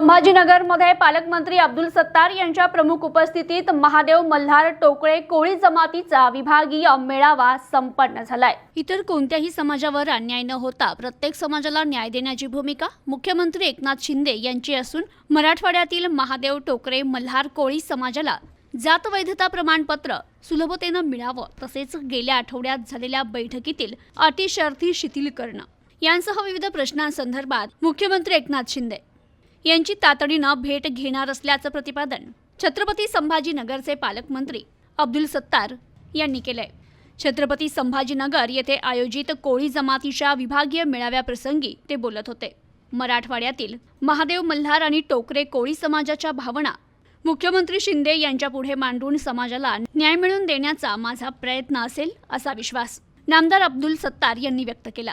संभाजीनगरमध्ये पालकमंत्री अब्दुल सत्तार यांच्या प्रमुख उपस्थितीत महादेव मल्हार टोकळे कोळी जमातीचा विभागीय मेळावा संपन्न झालाय. इतर कोणत्याही समाजावर अन्याय न होता प्रत्येक समाजाला न्याय देण्याची भूमिका मुख्यमंत्री एकनाथ शिंदे यांची असून मराठवाड्यातील महादेव टोकरे मल्हार कोळी समाजाला जात वैधता प्रमाणपत्र सुलभतेनं मिळावं तसेच गेल्या आठवड्यात झालेल्या बैठकीतील अटी शिथिल करणं यांसह विविध प्रश्नांसंदर्भात मुख्यमंत्री एकनाथ शिंदे यांची तातडीनं भेट घेणार असल्याचं प्रतिपादन छत्रपती संभाजीनगरचे पालकमंत्री अब्दुल सत्तार यांनी केलंय. छत्रपती संभाजीनगर येथे आयोजित कोळी जमातीच्या विभागीय मेळाव्याप्रसंगी ते बोलत होते. मराठवाड्यातील महादेव मल्हार आणि टोकरे कोळी समाजाच्या भावना मुख्यमंत्री शिंदे यांच्या पुढे मांडून समाजाला न्याय मिळवून देण्याचा माझा प्रयत्न असेल असा विश्वास नामदार अब्दुल सत्तार यांनी व्यक्त केला.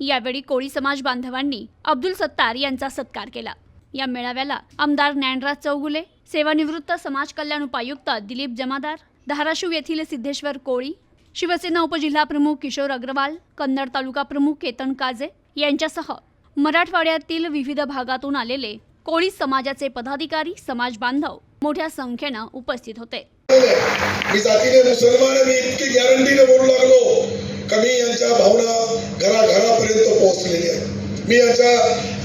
यावेळी कोळी समाज बांधवांनी अब्दुल सत्तार यांचा सत्कार केला. या मेळाव्याला आमदार ज्ञानराज चौगुले सेवानिवृत्त समाज कल्याण उपायुक्त दिलीप जमादार धाराशिव येथील सिद्धेश्वर कोळी शिवसेना उपजिल्हाप्रमुख किशोर अग्रवाल कन्नड तालुका प्रमुख केतन काजे यांच्यासह मराठवाड्यातील विविध भागातून आलेले कोळी समाजाचे पदाधिकारी समाज बांधव मोठ्या संख्येनं उपस्थित होते. मी जातीने मुसलमान मी इतकी गॅरंटीने बोलू लागलो कमी यांच्या भावना घराघरापर्यंत पोहोचलेल्या मी यांच्या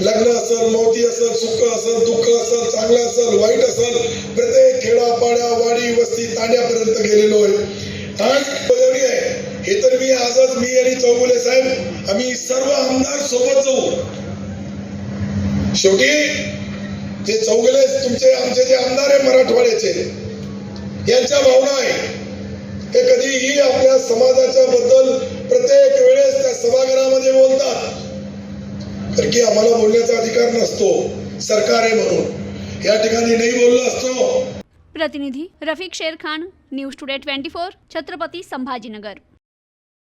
लग्न असेल मौती असेल सुख असेल दुःख असेल चांगलं असेल वाईट असेल प्रत्येक खेडापाड्या वाडी वस्ती तांड्यापर्यंत गेलेलो आहे. आज बजावणी आहे. हे तर मी आजच मी आणि चौगुले साहेब आम्ही सर्व आमदार सोबत जाऊ. शेवटी जे चौगुले तुमचे आमचे जे आमदार आहे मराठवाड्याचे यांच्या भावना आहे. ते कधीही आपल्या समाजाच्या बद्दल तर की आम्हाला बोलण्याचा अधिकार नसतो. सरकार आहे म्हणून. या ठिकाणी नाही बोललो असतो. प्रतिनिधी Rafiq Sher Khan news today twenty four Chhatrapati Sambhajinagar.